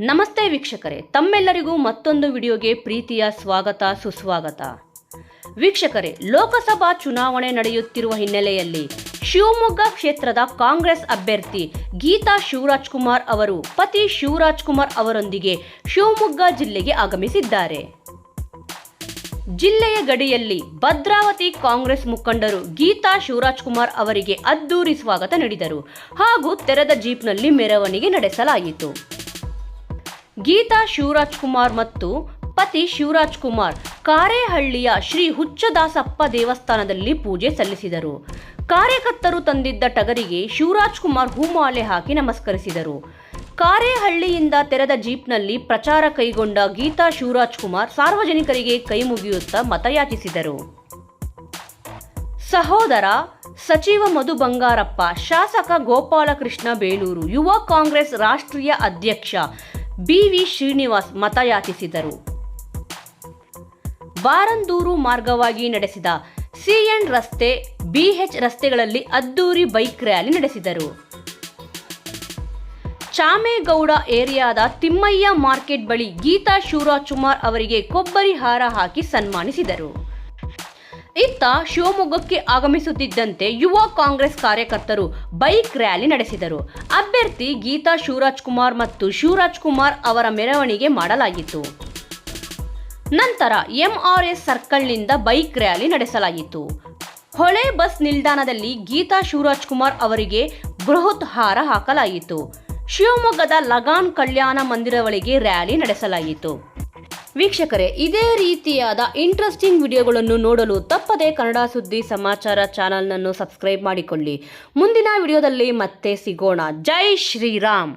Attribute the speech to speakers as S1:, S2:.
S1: ನಮಸ್ತೆ ವೀಕ್ಷಕರೇ, ತಮ್ಮೆಲ್ಲರಿಗೂ ಮತ್ತೊಂದು ವಿಡಿಯೋಗೆ ಪ್ರೀತಿಯ ಸ್ವಾಗತ, ಸುಸ್ವಾಗತ. ವೀಕ್ಷಕರೇ, ಲೋಕಸಭಾ ಚುನಾವಣೆ ನಡೆಯುತ್ತಿರುವ ಹಿನ್ನೆಲೆಯಲ್ಲಿ ಶಿವಮೊಗ್ಗ ಕ್ಷೇತ್ರದ ಕಾಂಗ್ರೆಸ್ ಅಭ್ಯರ್ಥಿ ಗೀತಾ ಶಿವರಾಜ್ಕುಮಾರ್ ಅವರು, ಪತಿ ಶಿವರಾಜ್ಕುಮಾರ್ ಅವರೊಂದಿಗೆ ಶಿವಮೊಗ್ಗ ಜಿಲ್ಲೆಗೆ ಆಗಮಿಸಿದ್ದಾರೆ. ಜಿಲ್ಲೆಯ ಗಡಿಯಲ್ಲಿ ಭದ್ರಾವತಿ ಕಾಂಗ್ರೆಸ್ ಮುಖಂಡರು ಗೀತಾ ಶಿವರಾಜ್ಕುಮಾರ್ ಅವರಿಗೆ ಅದ್ದೂರಿ ಸ್ವಾಗತ ನೀಡಿದರು ಹಾಗೂ ತೆರೆದ ಜೀಪ್ನಲ್ಲಿ ಮೆರವಣಿಗೆ ನಡೆಸಲಾಯಿತು. ಗೀತಾ ಶಿವರಾಜ್ ಕುಮಾರ್ ಮತ್ತು ಪತಿ ಶಿವರಾಜ್ ಕುಮಾರ್ ಕಾರೇಹಳ್ಳಿಯ ಶ್ರೀ ಹುಚ್ಚದಾಸಪ್ಪ ದೇವಸ್ಥಾನದಲ್ಲಿ ಪೂಜೆ ಸಲ್ಲಿಸಿದರು. ಕಾರ್ಯಕರ್ತರು ತಂದಿದ್ದ ಟಗರಿಗೆ ಶಿವರಾಜ್ ಕುಮಾರ್ ಹೂಮಾಲೆ ಹಾಕಿ ನಮಸ್ಕರಿಸಿದರು. ಕಾರೇಹಳ್ಳಿಯಿಂದ ತೆರೆದ ಜೀಪ್ನಲ್ಲಿ ಪ್ರಚಾರ ಕೈಗೊಂಡ ಗೀತಾ ಶಿವರಾಜ್ ಕುಮಾರ್ ಸಾರ್ವಜನಿಕರಿಗೆ ಕೈ ಮುಗಿಯುತ್ತಾ ಮತಯಾಚಿಸಿದರು. ಸಹೋದರ ಸಚಿವ ಮಧು ಬಂಗಾರಪ್ಪ, ಶಾಸಕ ಗೋಪಾಲಕೃಷ್ಣ ಬೇಲೂರು, ಯುವ ಕಾಂಗ್ರೆಸ್ ರಾಷ್ಟ್ರೀಯ ಅಧ್ಯಕ್ಷ ಬಿವಿ ಶ್ರೀನಿವಾಸ್ ಮತಯಾಚಿಸಿದರು. ಬಾರಂದೂರು ಮಾರ್ಗವಾಗಿ ನಡೆಸಿದ ಸಿಎನ್ ರಸ್ತೆ ಬಿಎಚ್ ರಸ್ತೆಗಳಲ್ಲಿ ಅದ್ದೂರಿ ಬೈಕ್ ರ್ಯಾಲಿ ನಡೆಸಿದರು. ಚಾಮೇಗೌಡ ಏರಿಯಾದ ತಿಮ್ಮಯ್ಯ ಮಾರ್ಕೆಟ್ ಬಳಿ ಗೀತಾ ಶಿವರಾಜ್ ಕುಮಾರ್ ಅವರಿಗೆ ಕೊಬ್ಬರಿ ಹಾರ ಹಾಕಿ ಸನ್ಮಾನಿಸಿದರು. ಇತ್ತ ಶಿವಮೊಗ್ಗಕ್ಕೆ ಆಗಮಿಸುತ್ತಿದ್ದಂತೆ ಯುವ ಕಾಂಗ್ರೆಸ್ ಕಾರ್ಯಕರ್ತರು ಬೈಕ್ ರ್ಯಾಲಿ ನಡೆಸಿದರು. ಅಭ್ಯರ್ಥಿ ಗೀತಾ ಶಿವರಾಜ್ ಕುಮಾರ್ ಮತ್ತು ಶಿವರಾಜ್ ಕುಮಾರ್ ಅವರ ಮೆರವಣಿಗೆ ಮಾಡಲಾಗಿತ್ತು. ನಂತರ ಎಂಆರ್ಎಸ್ ಸರ್ಕಲ್ನಿಂದ ಬೈಕ್ ರ್ಯಾಲಿ ನಡೆಸಲಾಯಿತು ಹೊಳೆ ಬಸ್ ನಿಲ್ದಾಣದಲ್ಲಿ ಗೀತಾ ಶಿವರಾಜ್ ಕುಮಾರ್ ಅವರಿಗೆ ಬೃಹತ್ ಹಾರ ಹಾಕಲಾಯಿತು ಶಿವಮೊಗ್ಗದ ಲಗಾನ್ ಕಲ್ಯಾಣ ಮಂದಿರಗಳಿಗೆ ರ್ಯಾಲಿ ನಡೆಸಲಾಯಿತು ವೀಕ್ಷಕರೇ, ಇದೇ ರೀತಿಯಾದ ಇಂಟ್ರೆಸ್ಟಿಂಗ್ ವಿಡಿಯೋಗಳನ್ನು ನೋಡಲು ತಪ್ಪದೇ ಕನ್ನಡ ಸುದ್ದಿ ಸಮಾಚಾರ ಚಾನಲ್ನನ್ನು ಸಬ್ಸ್ಕ್ರೈಬ್ ಮಾಡಿಕೊಳ್ಳಿ. ಮುಂದಿನ ವಿಡಿಯೋದಲ್ಲಿ ಮತ್ತೆ ಸಿಗೋಣ. ಜೈ ಶ್ರೀರಾಮ್.